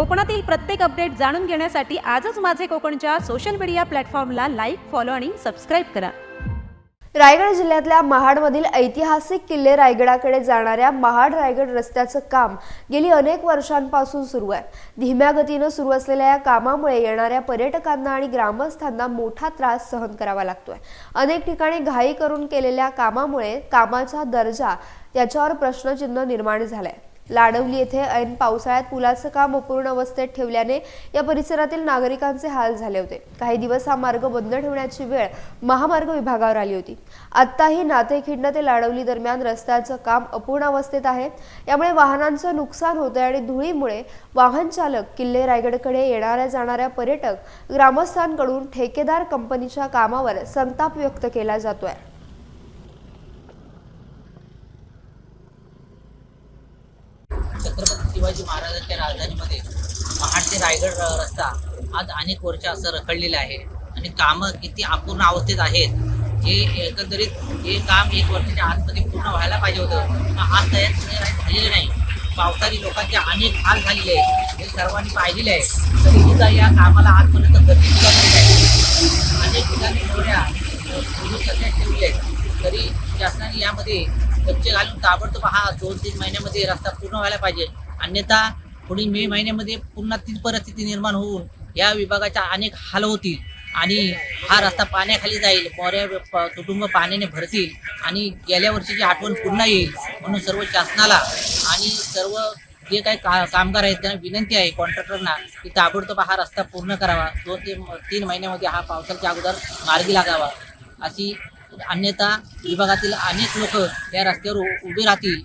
कोकणातील प्रत्येक अपडेट जाणून घेण्यासाठी आजच माझे कोकणच्या सोशल मीडिया प्लॅटफॉर्मला लाईक फॉलो आणि सबस्क्राईब करा. रायगड जिल्ह्यातल्या महाडमधील ऐतिहासिक किल्ले रायगडाकडे जाणाऱ्या महाड रायगड रस्त्याचं काम गेली अनेक वर्षांपासून सुरू आहे. धीम्या गतीनं सुरू असलेल्या या कामामुळे येणाऱ्या पर्यटकांना आणि ग्रामस्थांना मोठा त्रास सहन करावा लागतोय. अनेक ठिकाणी घाई करून केलेल्या कामामुळे कामाचा दर्जा याच्यावर प्रश्नचिन्ह निर्माण झालंय. लाडवली येथे ऐन पावसाळ्यात पुलाचं काम अपूर्ण अवस्थेत ठेवल्याने या परिसरातील नागरिकांचे हाल झाले होते. काही दिवस हा मार्ग बंद ठेवण्याची वेळ महामार्ग विभागावर आली होती. आत्ताही नातेखिंड ते लाडवली दरम्यान रस्त्याचं काम अपूर्ण अवस्थेत आहे. यामुळे वाहनांचं नुकसान होतंय आणि धुळीमुळे वाहन चालक किल्ले रायगडकडे येणाऱ्या जाणाऱ्या पर्यटक ग्रामस्थांकडून ठेकेदार कंपनीच्या कामावर संताप व्यक्त केला जातोय. शिवाजी महाराजांच्या राजधानीमध्ये महाड ते रायगड रस्ता आज अनेक वर्ष असं रखडलेलं आहे. आणि कामं किती अपूर्ण अवस्थेत आहेत हे एकंदरीत हे काम एक वर्षाच्या आतमध्ये पूर्ण व्हायला पाहिजे होतं. पण आज तयार झालेले नाही पावसाळी लोकांचे अनेक हाल झालेले आहेत. हे सर्वांनी पाहिलेले आहे. तरी सुद्धा या कामाला आजपर्यंत गती सुद्धा आहे अनेक ठिकाणी मोठ्या सुरू आहेत. तरी शासनाने यामध्ये लक्ष घालून ताबडतोब हा दोन तीन महिन्यामध्ये रस्ता पूर्ण व्हायला पाहिजे. अन्यथा पुढील मे महिन्यामध्ये पुन्हा तीच परिस्थिती निर्माण होऊन या विभागाच्या अनेक हाल होतील आणि हा रस्ता पाण्याखाली जाईल मोऱ्या कुटुंब पाण्याने भरतील आणि गेल्या वर्षीची आठवण पुन्हा येईल म्हणून सर्व शासनाला आणि सर्व जे काही का कामगार आहेत त्यांना विनंती आहे कॉन्ट्रॅक्टरना की ताबडतोब हा रस्ता पूर्ण करावा. दोन ते तीन महिन्यामध्ये हा पावसाच्या अगोदर मार्गी लागावा. अशी अन्यथा विभागातील अनेक लोक या रस्त्यावर उभे राहतील.